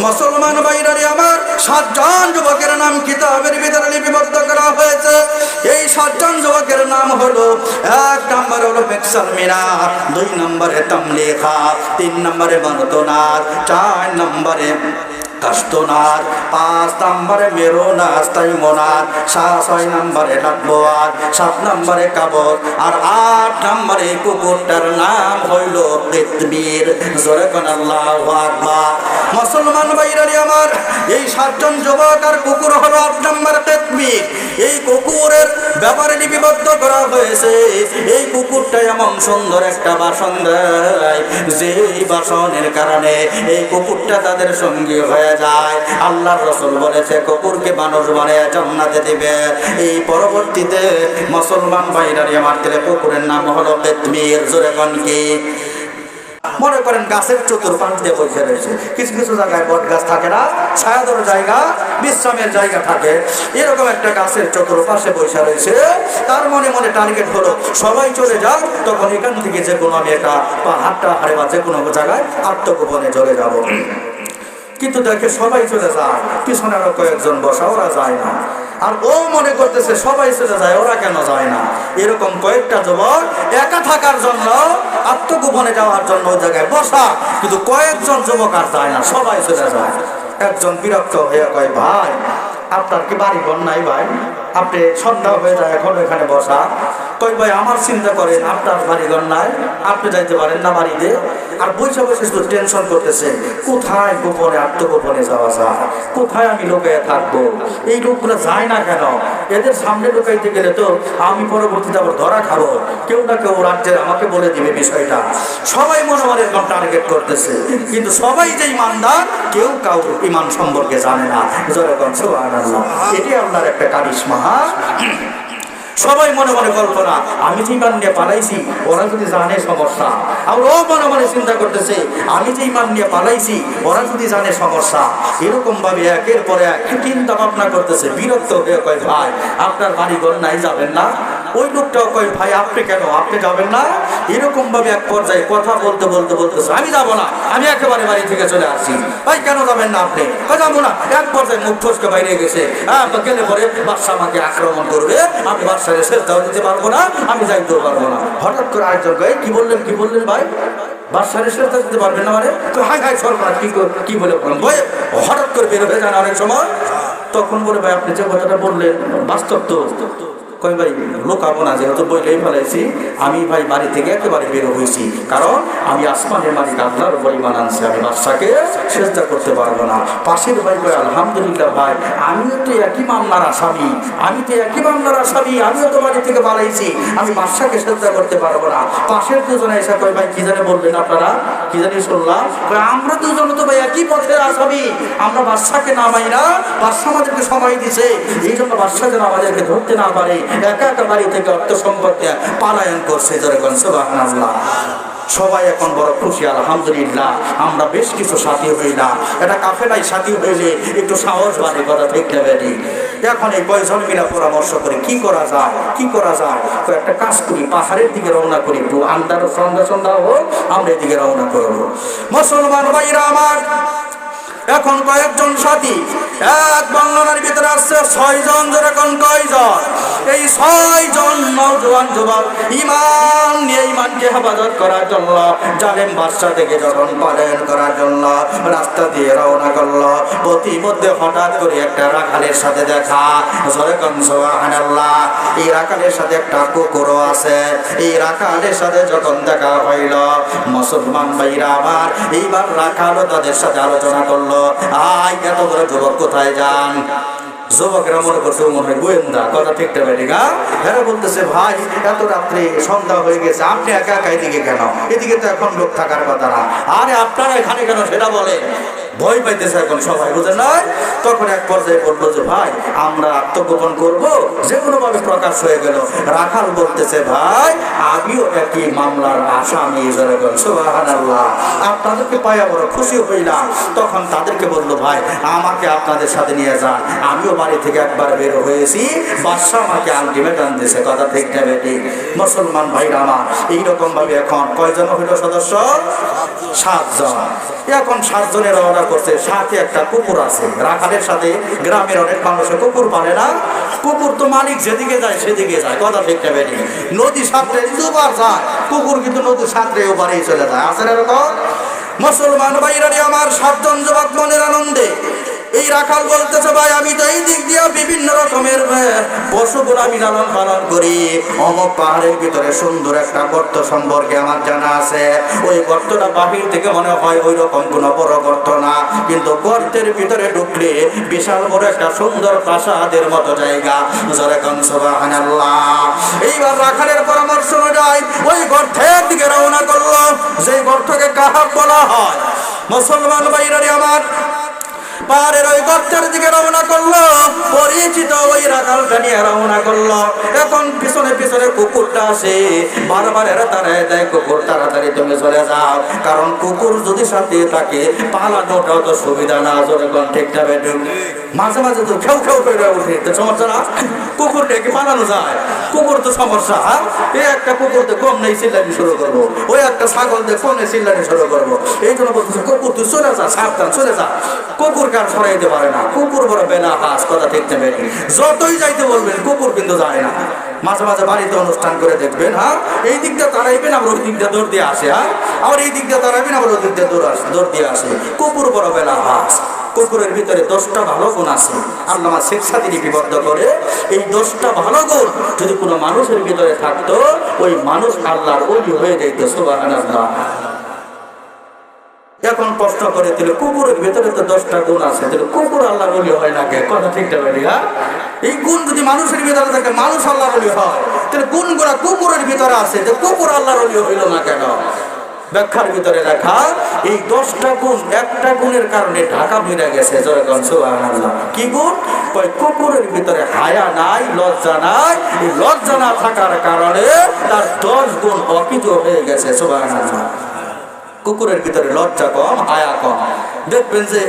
মুসলমান ভাইরারে আমার সাতজন যুবকের নাম কিতাবের ভিতরে লিপিবদ্ধ করা হয়েছে। এই সাতজন যুবকের নাম হলো এক নম্বর হলো পেক্সাল মিনার দুই নম্বরে তামলেখা, তিন নম্বরে বনতনাথ চার নম্বরে কাস্তনার, পাঁচ নম্বরে মেরোনাথ তাইমোনাথ সাত, ছয় নম্বরে ডাকবোয়ার সাত নম্বরে কাবর, আর আট নম্বরে কুকুরটার নাম হইল পৃথিবীর জোরে কোন আল্লাহ আকবার। মুসলমান ভাইরারি আমার, এই সাতজন যুবক আর কুকুর হলো আট নম্বর পৃথিবীর এই কুকুরের ব্যাপারে লিপিবদ্ধ করা হয়েছে। এই কুকুরটা এমন সুন্দর একটা বাসন দেয়, যে বাসনের কারণে এই কুকুরটা তাদের সঙ্গী হয়ে যায়। আল্লাহর রসুল বলেছে, কুকুরকে মানুষ বানিয়ে জান্নাতে দিবে। এই পরবর্তীতে মুসলমান ভাইরারি আমার তেলে কুকুরের নাম হলো পেতমির জোরে কি? মনে করেন গাছের চতুর্পাশ দিয়ে বসে রয়েছে। কিছু কিছু জায়গায় বট গাছ থাকে না ছায়াদর জায়গা, বিশ্রামের জায়গা থাকে। এরকম একটা গাছের চতুর্পাশে বসে রয়েছে। তার মনে মনে টার্গেট হলো, সবাই চলে যাক, তখন এখান থেকে যে কোনো আমি একটা পাহাড়টা হারে বা যে কোনো জায়গায় আত্মগোপনে চলে যাব। কিন্তু দেখে সবাই চলে যায়, পিছনে আরও কয়েকজন বসা, ওরা যায় না। আর ও মনে করতেছে, সবাই চলে যায়, ওরা কেন যায় না? এরকম কয়েকটা যুবক একা থাকার জন্য, আত্মগোপনে যাওয়ার জন্য ওই জায়গায় বসা, কিন্তু কয়েকজন যুবক আর যায় না, সবাই চলে যায়। একজন বিরক্ত হয়ে কয়, ভাই, আপনার কি বাড়ি ঘর নাই ভাই? আপনি সন্ধ্যা হয়ে যায় এখন এখানে বসা। কই ভাই, আমার চিন্তা করেন, আপনার বাড়ি ঘর নাই, আপনি যাইতে পারেন না বাড়িতে। আর বসে বসে শুধু টেনশন করতেছে, কোথায় গোপনে আত্মগোপনে যাওয়া যায়? কোথায় আমি লোকে থাকব? এই লোকগুলো যায় না কেন? এদের সামনে ঢুকাইতে গেলে তো আমি পরবর্তীতে আবার ধরা খাব। কেউ না কেউ রাজ্যের আমাকে বলে দিবে বিষয়টা। সবাই মনে মনে এরকম টার্গেট করতেছে। কিন্তু সবাই যে ইমানদার, কেউ কাউ ইমান সম্পর্কে জানে না। যেরকম এটি আপনার একটা কারিশমা সবাই মনে মনে কল্পনা, আমি যে ইমান নিয়ে পালাইছি, ওরা যদি জানে সমস্যা। আর ও মনে মনে চিন্তা করতেছে, আমি যে ইমান নিয়ে পালাইছি, ওরা যদি জানে সমস্যা। এরকম ভাবে একের পরে এক চিন্তা ভাবনা করতেছে, বিরক্ত হয়ে কয়, ভাই, আপনার বাড়ি ঘর নাই, যাবেন না? ওই লোকটাও কয়, ভাই, আপনি কেন? আপনি যাবেন না? এরকম ভাবে এক পর্যায়ে কথা বলতে বলতে, বলতেছে, আমি যাব না। আমি একেবারে বাড়ি থেকে চলে আসছি। ভাই, কেন যাবেন না আপনি? যাব না। এক পর্যায়ে মুখ ফসকে বাইরে গেছে। হ্যাঁ গেলে পরে বাদশা আমাকে আক্রমণ করবে। আমি বাদশার শেষ দাও দিতে পারব না। আমি যাইতেও পারব না। হঠাৎ করে আরেকজন কয়, কি বললেন কি বললেন ভাই? দিতে পারবেন না মানে? হাই হাই সরকার বলে হঠাৎ করে বেরোবে যান অনেক সময়। তখন বলে, ভাই, আপনি যে কথাটা বললেন, বাস্তব তো। কই ভাই লোকাবো না যেহেতু বইলেই ফেলাইছি। আমি ভাই বাড়ি থেকে একেবারে বের হয়েছি। কারণ আমি আসমানের মালিক, আল্লাহর উপর আনছি, আমি বাদশাকে চেষ্টা করতে পারব না। পাশের ভাই কয়, আলহামদুলিল্লাহ ভাই, আমিও তো একই মামলার আসামি, আমি তো একই মামলার আসামি, আমিও তো বাড়ি থেকে পালাইছি, আমি বাদশাকে চেষ্টা করতে পারব না। পাশের দুজনে এসে কয়, ভাই, কি জানে বললেন আপনারা? কি জানি শুনলাম? আমরা দুজন তো ভাই একই পথের আসামি? আমরা বাদশাকে নামাই না বাদশা আমাদেরকে সময় দিছে। এই জন্য বাদশা যেন আমাদেরকে ধরতে না পারে। একা একা বাড়ি থেকে অর্থ সম্পর্কে পালায়ন করছে যেরকম সুবহানাল্লাহ। সবাই এখন বড় খুশি, আলহামদুলিল্লাহ। আমরা বেশ কিছু সাথী হইলাম। এটা কাফেলাই সাথী হইলে একটু সাহস বাদে কথা দেখতে পারি এখন এই কয়জন মিলা পরামর্শ করে, কি করা যায়, কি করা যায়? তো একটা কাজ করি, পাহাড়ের দিকে রওনা করি, একটু আন্দার সন্ধ্যা সন্ধ্যা হোক, আমরা এদিকে রওনা করব। মুসলমান ভাইরা আমার এখন কয়েকজন সাথী, এক বাংলার ভিতরে আসছে ছয়জন যেরকম কয়জন? এই ছয়জন নৌজওয়ান যুবক ইমান নিয়ে ইমানকে হেফাজত করার জন্য, জালেম বাদশা থেকে যখন পালন করার জন্য রাস্তা দিয়ে রওনা করল প্রতিমধ্যে হঠাৎ করে একটা রাখালের সাথে দেখা। যেরকম সুবহানাল্লাহ। এই রাখালের সাথে একটা কুকুরও আছে। এই রাখালের সাথে যখন দেখা হইল, মুসলমান ভাইরা আমার এইবার রাখালও তাদের সাথে আলোচনা করল। আই এত করে যুবক কোথায় যান? যুবকরা মনে করছে মনে হয় গোয়েন্দা, কথা ঠিকটা বেটে গা? হ্যাঁ বলতেছে, ভাই, এত রাত্রে সন্ধ্যা হয়ে গেছে, আপনি একা একা এদিকে কেন? এদিকে তো এখন লোক থাকার কথা না। আরে, আপনারা এখানে কেন সেটা বলে ভয় পাইতেছে এখন সবাই বুঝে নয় তখন এক পর্যায়ে বলল যে, ভাই, আমরা আত্মগোপন করব। যে কোনোভাবে প্রকাশ হয়ে গেল, রাখাল বলতেছে, ভাই, আমিও একই মামলার আসামি আপনাদেরকে পাইয়া বড় খুশি হইলাম। তখন তাদেরকে বলল, ভাই, আমাকে আপনাদের সাথে নিয়ে যান। আমিও বাড়ি থেকে একবার বের হয়েছি। বাদশাহ আমাকে আলটিমেটাম দিয়েছে, কথা ঠিক না বেটি। মুসলমান ভাইরা আমার এইরকম ভাবে এখন কয়জন হইল সদস্য? সাতজন। এখন সাতজনের রওনা লেখাপড়া করছে। সাথে একটা কুকুর আছে। রাখালের সাথে গ্রামের অনেক মানুষে কুকুর পালে না। কুকুর তো মালিক যেদিকে যায়, সেদিকে যায়। কথা ঠিক নেবে নদী সাঁতরে দুবার যায়। কুকুর কিন্তু নদী সাঁতরে ওপারেই চলে যায়। আসলে এরকম? মুসলমান ভাইরানি আমার, সাতজন যুবক মনের আনন্দে। এই রাখাল বলতেছে, ভাই, আমি তো এই দিক দিয়ে বিভিন্ন রকমের আহ, পশুগুলো আমি লালন পালন করি। অমক পাহাড়ের ভিতরে সুন্দর একটা গর্ত সম্পর্কে আমার জানা আছে। ওই গর্তটা বাহির থেকে মনে হয় ওই রকম কোনো বড় গর্ত না। কিন্তু গর্তের ভিতরে ঢুকলে বিশাল বড় একটা সুন্দর প্রাসাদের মতো জায়গা। এইবার রাখালের পরামর্শ অনুযায়ী ওই গর্তের দিকে রওনা করল। যে গর্তকে বলা হয়। মুসলমান আমার পাহাড়ের ওই গর্তের দিকে রওনা করল। পরিচিত রওনা করল। এখন পিছনে পিছনে কুকুরটা আসে। বারবার এরা তারাই দেয়, কুকুর, তাড়াতাড়ি তুমি চলে যাও। কারণ কুকুর যদি সাথে থাকে, পালানোটাও তো সুবিধা না যখন ঠিক যাবে মাঝে মাঝে তো খেউ খেউ করে উঠে তো সমস্যা না? কুকুর ডেকে পালানো যায়। কুকুর তো সমস্যা হ্যাঁ? এই একটা কুকুর তো কম নেই, চিল্লানি শুরু করব। ওই একটা ছাগল দিয়ে কমে চিল্লানি শুরু করব। এই জন্য বলতেছে, কুকুর, তুই চলে যা, সাবধান, চলে যা। কুকুর কার সরাইতে পারে না। কুকুর বড় বেনা হাস কথা ঠিক নেবে যতই যাইতে বলবেন, কুকুর কিন্তু যায় না। মাঝে মাঝে বাড়িতে অনুষ্ঠান করে দেখবেন হ্যাঁ? এই দিকটা তারাইবেন, আবার ওই দিকটা দৌড় দিয়ে আসে হ্যাঁ? আবার এই দিকটা তারাইবেন, আবার ওই দিকটা দৌড় আসে দৌড় দিয়ে আসে। কুকুর বড় বেলা হাস। কুকুরের ভিতরে দশটা ভালো গুণ আছে। আল্লামা শেখ সাদি লিপিবদ্ধ করে, এই দশটা ভালো গুণ যদি কোনো মানুষের ভিতরে থাকতো, ওই মানুষ আল্লাহর ওলি হয়ে যেত সুবহানাল্লাহ। এখন প্রশ্ন করে দিল, কুকুরের ভিতরে তো দশটা গুণ আছে। তাহলে কুকুর আল্লাহ বলি, হয় না কে কথা ঠিক বলি হ্যাঁ? এই গুণ যদি মানুষের ভিতরে থাকে, মানুষ আল্লাহ বলি, হয়। তাহলে গুণগুলা কুকুরের ভিতরে আছে যে কুকুর আল্লাহ বলি, হইল না কেন? ব্যাখ্যার ভিতরে লেখা, এই দশটা গুণ, একটা গুণের কারণে ঢাকা বেড়ে গেছে সুবহানাল্লাহ। কি গুণ? কয়, কুকুরের ভিতরে হায়া নাই, লজ্জা নাই, এই লজ্জা না থাকার কারণে তার দশ গুণ অকিত হয়ে গেছে, সুবহানাল্লাহ। কুকুরের ভিতরে লজ্জা কম, হায়া কম। দেখবেন যে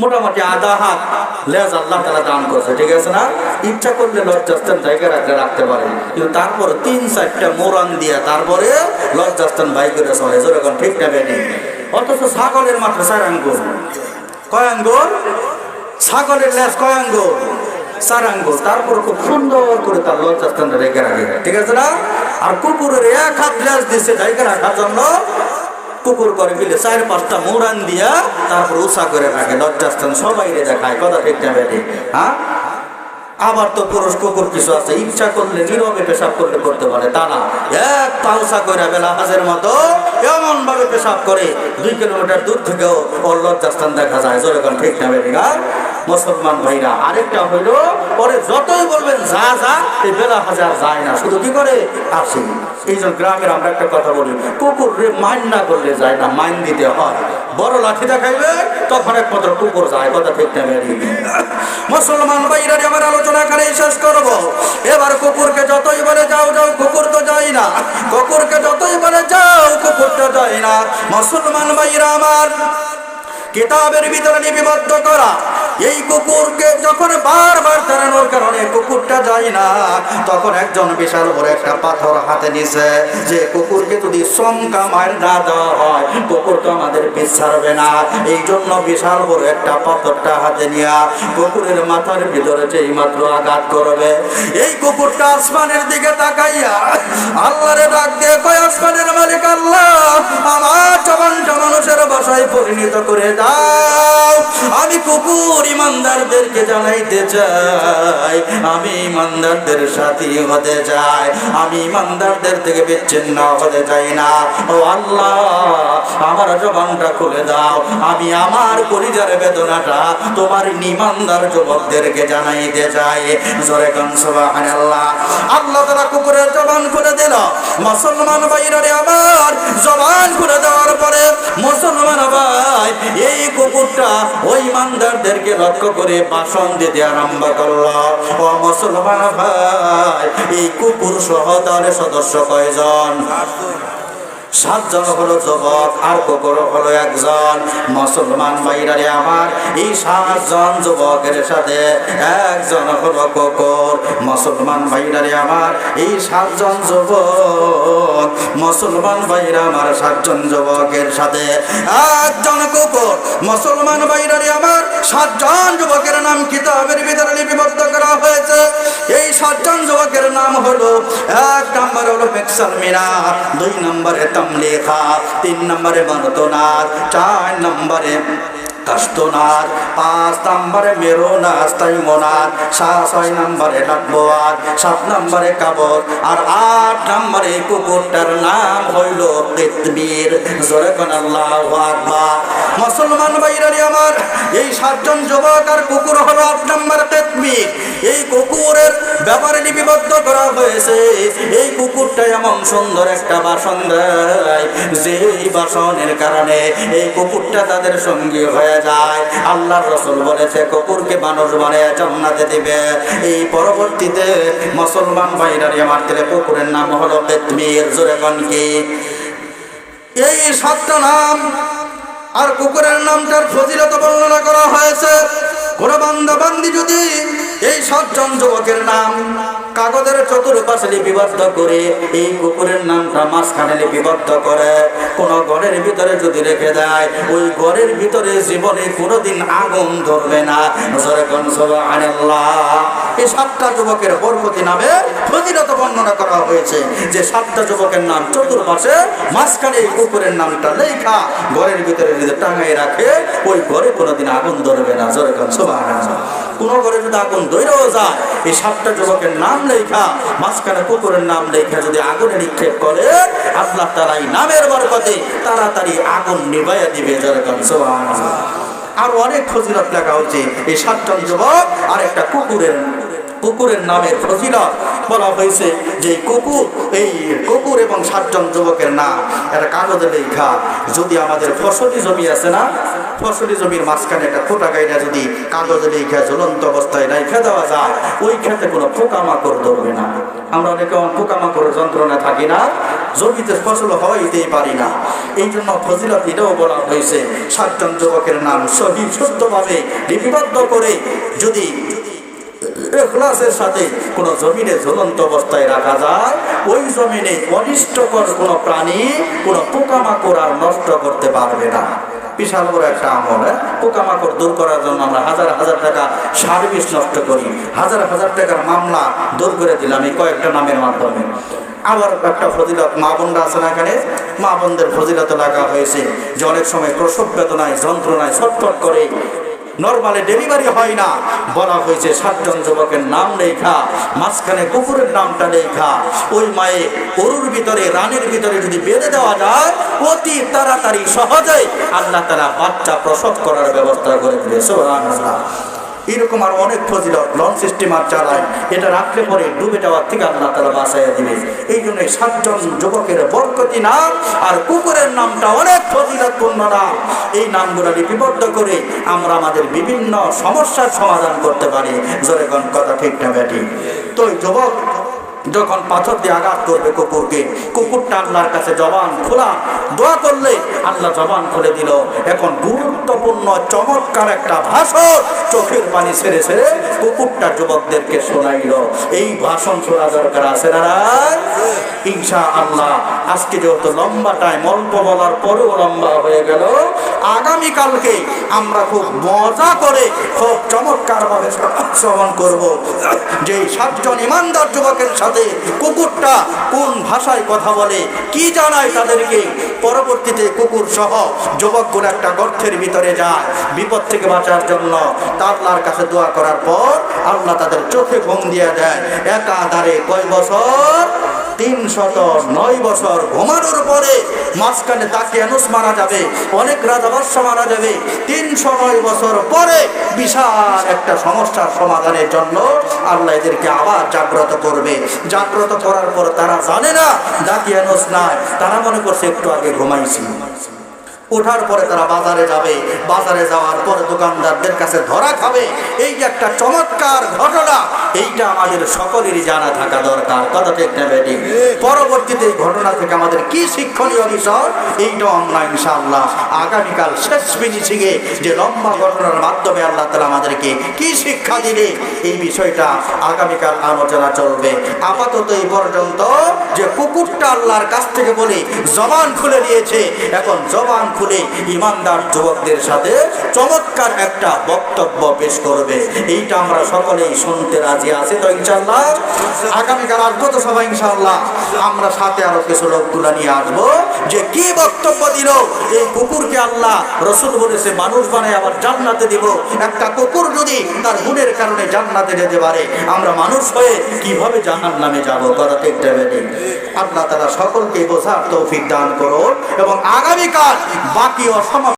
মোটামুটি আধা হাত লেজ আল্লাহ তালা দান করছে, ঠিক আছে না? ইচ্ছা করলে লজ্জাস্থান জায়গা রাখতে রাখতে পারে। কিন্তু তারপর তিন চারটা মোরান দিয়ে তারপরে লজ্জাস্থান বাই করে চলে যেরকম ঠিক নেই অথচ ছাগলের মাত্র চার আঙ্গুল। কয় আঙ্গুল? ছাগলের লেজ কয় আঙ্গুল? চার আঙ্গুল তারপর খুব সুন্দর করে তার লজ্জাস্থানটা রেখে রাখে। ঠিক আছে না? আর কুকুরের এক হাত লেজ দিচ্ছে জায়গা রাখার জন্য কুকুর করে মিলে চার পাঁচটা মোড়ান দিয়া তারপর উষা করে রাখে, লজ্জাস্থান সবাই দেখায়, কথা ঠিক না হ্যাঁ? আবার তো পুরুষ কুকুর কিছু আছে, ইচ্ছা করলে, নীরবে পেশাব করলে করতে পারে, তা না। এক পাউসা করে বেলা হাজের মতো এমন ভাবে পেশাব করে, দুই কিলোমিটার দূর থেকেও ওর লজ্জাস্থান দেখা যায় যেরকম ঠিক না বেটি মুসলমান ভাইরা, আরেকটা হইল, পরে যতই বলবেন যা যা, এই বেলা হাজার যায় না। শুধু কি করে? আসে। এই জন্য গ্রামের আমরা একটা কথা বলি, কুকুর রে মাইন না করলে যায় না, মাইন দিতে হয়। বড় লাঠি দেখাইবে, তখন একমাত্র কুকুর যায়, কথা ঠিক না মুসলমান ভাইরা আমার আলোচনা করে শেষ করব। এবার কুকুরকে যতই বলে যাও যাও, কুকুর তো যায় না। কুকুরকে যতই বলে যাও, কুকুর তো যায় না। মুসলমান ভাইরা আমার কিতাবের ভিতরে লিপিবদ্ধ করা এই কুকুরকে যখন বারবার তাড়ানোর কারণে কুকুরটা যায় না, তখন একজন বিশাল বড় একটা পাথর হাতে নিছে। যে কুকুরকে যদি সংকা মার না দেওয়া হয়, কুকুর তো আমাদের পিছ ছাড়বে না। এই জন্য বিশাল বড় একটা পাথরটা হাতে নিয়ে কুকুরের মাথার ভিতরে যেই মাত্র আঘাত করবে। এই কুকুরটা আসমানের দিকে তাকাইয়া আল্লাহরে ডাক দিয়ে কয়, আসমানের মালিক আল্লাহ, আমার জবানটা মানুষের বাসায় পরিণত করে দাও। আমি কুকুর ইমানদারদেরকে জানাইতে চাই। আমি ইমানদারদের সাথী হতে চাই। আমি ইমানদারদের থেকে বিচ্ছিন্ন হতে চাই না। ও আল্লাহ, আমার জবানটা খুলে দাও। আমি আমার পরিজার বেদনাটা তোমার নিমানদার যুবকদেরকে জানাইতে চাই। জোরে সুবহানাল্লাহ। আল্লাহ তারা কুকুরের জবান খুলে দিল। মুসলমান ভাইরা আমার, জবান খুলে দেওয়ার পরে মুসলমান ভাই, এই কুকুরটা ওই ইমানদারদেরকে লক্ষ্য করে ভাষণ দিতে আরম্ভ করল। মুসলমান ভাই এই কুকুর সহ তার সদস্য কয়জন? সাতজন হলো যুবক, আর কুকুর হলো একজন। মুসলমান ভাইরারে আমার, এই সাতজন যুবকের সাথে একজন হলো কুকুর। মুসলমান ভাইরারে আমার, এই সাতজন যুবক। মুসলমান ভাইরা আমার সাতজন যুবকের সাথে একজন কুকুর। মুসলমান ভাইরারে আমার সাতজন যুবকের নাম কিতাবের ভিতরে লিপিবদ্ধ করা হয়েছে। এই সাতজন যুবকের নাম হলো, এক নম্বর হলো মেক্সাল মিনা দুই নম্বরে তমলেখা তিন নম্বরে বনতনাথ চার নম্বরে পাঁচ নম্বরে সাত, ছয় নম্বরে সাত নম্বরে কাবর, আর আট নম্বরে কুকুরটার নাম হইল পৃথিবীর জোরে আকবার। মুসলমান ভাইরানি আমার, এই সাতজন যুবক আর কুকুর হলো আট নম্বর পৃথিবীর এই কুকুরের ব্যাপারে লিপিবদ্ধ করা হয়েছে। এই কুকুরটা এমন সুন্দর একটা বাসন দেয় যে বাসনের কারণে এই কুকুরটা তাদের সঙ্গী হয়ে যায়। আল্লাহর রসুল বলেছে, কুকুরকে মানুষ বানিয়ে জান্নাতে দিবে। এই পরবর্তীতে মুসলমান ভাইরারি আমার দিলে কুকুরের নাম হলো পেতমির জোরে কি? এই সাতটা নাম আর কুকুরের নামটার ফজিলত বর্ণনা করা হয়েছে। কোন বান্দা বান্দি যদি এই সাতজন যুবকের নাম। কাগজের চতুর্পাশে লিপিবদ্ধ করে, এই কুকুরের নামটা মাঝখানে লিপিবদ্ধ করে। কোন ঘরের ভিতরে যদি রেখে দেয়, ওই ঘরের ভিতরে জীবনে কোনোদিন আগুন ধরবে না। এই সাতটা যুবকের বরকতি নামে ফজিলত বর্ণনা করা হয়েছে যে সাতটা যুবকের নাম চতুর্পাশে, মাঝখানে এই কুকুরের নামটা লেখা। ঘরের ভিতরে যদি টাঙাই রাখে, ওই ঘরে কোনোদিন আগুন ধরবে না। জোরে কোন সুবহানাল্লাহ। কোন ঘরে যদি আগুন ধরেও যায়, এই সাতটা যুবকের নাম লেখা, মাঝখানে কুকুরের নাম লেখা যদি আগুনে নিক্ষেপ করে, আল্লাহ তারা এই নামের বরকতে তাড়াতাড়ি আগুন নিবাইয়া দিবে যেরকম আর অনেক ফজিলত লেখা হচ্ছে, এই সাতটা যুবক আর একটা কুকুরের কুকুরের নামের ফজিলত বলা হয়েছে যে কুকুর, এই কুকুর এবং সাতজন যুবকের নাম। একটা কাগজে লেখা। যদি আমাদের ফসলি জমি আছে না, ফসলি জমির মাঝখানে একটা ফোটা গাইরা যদি কাগজে লেখা ঝুলন্ত অবস্থায় রেখে দেওয়া যায়, ওই ক্ষেত্রে কোনো পোকামাকড় ধরবে না। আমরা অনেকে পোকামাকড়ের যন্ত্রণা থাকি না, জমিতে ফসল হইতেই পারি না। এই জন্য ফজিলত এটাও বলা হয়েছে, সাতজন যুবকের নাম সহি, শুদ্ধভাবে লিপিবদ্ধ করে যদি এখলাসের সাথে কোনো জমিনে ঝুলন্ত অবস্থায় রাখা যায়, ওই জমিনে অনিষ্টকর কোনো প্রাণী কোনো পোকামাকড় আর নষ্ট করতে পারবে না। বিশাল বড় একটা আমল হ্যাঁ? পোকামাকড় দূর করার জন্য আমরা হাজার হাজার টাকা সার্ভিস নষ্ট করি। হাজার হাজার টাকার মামলা দূর করে দিলাম এই কয়েকটা নামের মাধ্যমে। আবার একটা ফজিলত, মা বোনরা আছে না এখানে? মা বোনদের ফজিলত লাগা হয়েছে যে অনেক সময় প্রসব বেদনায়, যন্ত্রণায় ছটফট করে নর্মালে ডেলিভারি হয় না। বলা হয়েছে, সাতজন যুবকের নাম লেখা, মাঝখানে কুকুরের নামটা লেখা। ওই মায়ে অরুর ভিতরে, রানের ভিতরে যদি বেঁধে দেওয়া যায়, অতি তাড়াতাড়ি সহজেই আল্লাহ তারা বাচ্চা প্রসব করার ব্যবস্থা করে দিয়েছে এরকম আর অনেক ফজিলত সিস্টেম আর চালায়, এটা রাখলে পরে ডুবে যাওয়ার থেকে আল্লাহ তারা বাঁচাইয়া দিবে। এই জন্য সাতজন যুবকের বরকতি নাম আর কুকুরের নামটা অনেক ফজিলতপূর্ণ নাম। এই নামগুলো লিপিবদ্ধ করে আমরা আমাদের বিভিন্ন সমস্যার সমাধান করতে পারি। জোরে কথা ঠিক ব্যাটি? তো যুবক যখন পাথর দিয়ে আঘাত করবে কুকুরকে কুকুরটা আল্লাহর কাছে জবান খোলা। দোয়া করলে আল্লাহ জবান খুলে দিল। এখন গুরুত্বপূর্ণ, চমৎকার একটা ভাষণ চোখের পানি সেরে সেরে কুকুরটা যুবকদেরকে শোনাইল। এই ভাষণ শোনা দরকার আছে না ইনশা আল্লাহ আজকে যেহেতু লম্বা টাইম অল্প বলার পরেও লম্বা হয়ে গেল, আগামীকালকে আমরা খুব মজা করে, খুব চমৎকার ভাবে শ্রবণ করব। যে সাতজন ইমানদার যুবকের সাথে কুকুরটা কোন ভাষায় কথা বলে, কি জানায় তাদেরকে, পরবর্তীতে কুকুর সহ যুবকগুলো একটা গর্থের ভিতরে যায়, বিপদ থেকে বাঁচার জন্য তাল্লার কাছে দোয়া করার পর আল্লাহ তাদের চোখে ঘুম দিয়ে দেয়। একাধারে কয় বছর? তিন শত নয় বছর ঘুমানোর পরে মাঝখানে তাকে আনুস মারা যাবে, অনেক রাজাবাস মারা যাবে। তিনশো নয় বছর পরে বিশাল একটা সমস্যার সমাধানের জন্য আল্লাহ এদেরকে আবার জাগ্রত করবে। জাগ্রত করার পর তারা জানে না দাকিয়ানুস নাই, তারা মনে করছে একটু আগে ঘুমাইছি। ওঠার পরে তারা বাজারে যাবে। বাজারে যাওয়ার পরে দোকানদারদের কাছে ধরা খাবে। এই যে একটা চমৎকার ঘটনা। এইটা আমাদের সকলেরই জানা থাকা দরকার। কথা পরবর্তীতে এই ঘটনা থেকে আমাদের কি শিক্ষণীয় বিষয়? এইটা আমরা ইনশাআল্লাহ আগামীকাল শেষ ফিনিশিংয়ে যে লম্বা ঘটনার মাধ্যমে আল্লাহ তালা আমাদেরকে কি শিক্ষা দিলে এই বিষয়টা আগামীকাল আলোচনা চলবে। আপাতত এই পর্যন্ত যে কুকুরটা আল্লাহর কাছ থেকে বলে জবান খুলে দিয়েছে, এখন জবান খুলে ইমানদার যুবকদের সাথে চমৎকার একটা বক্তব্য পেশ করবে। এইটা আমরা সকলেই শুনতে রাজি আছি তো ইনশাল্লাহ আগামীকাল আসব তো সবাই ইনশাল্লাহ আমরা সাথে আরও কিছু লোক তুলে নিয়ে আসব। যে কি বক্তব্য দিল? এই কুকুরকে আল্লাহ রসুল বলেছে, মানুষ বানায়, আবার জান্নাতে দিব। একটা কুকুর যদি তার গুণের কারণে জান্নাতে যেতে পারে, আমরা মানুষ হয়ে কীভাবে জান্নাত নামে যাব? কথা ঠিক আল্লাহ তারা সকলকে বোঝার তৌফিক দান করো এবং আগামীকাল বাকি অসমাপ্ত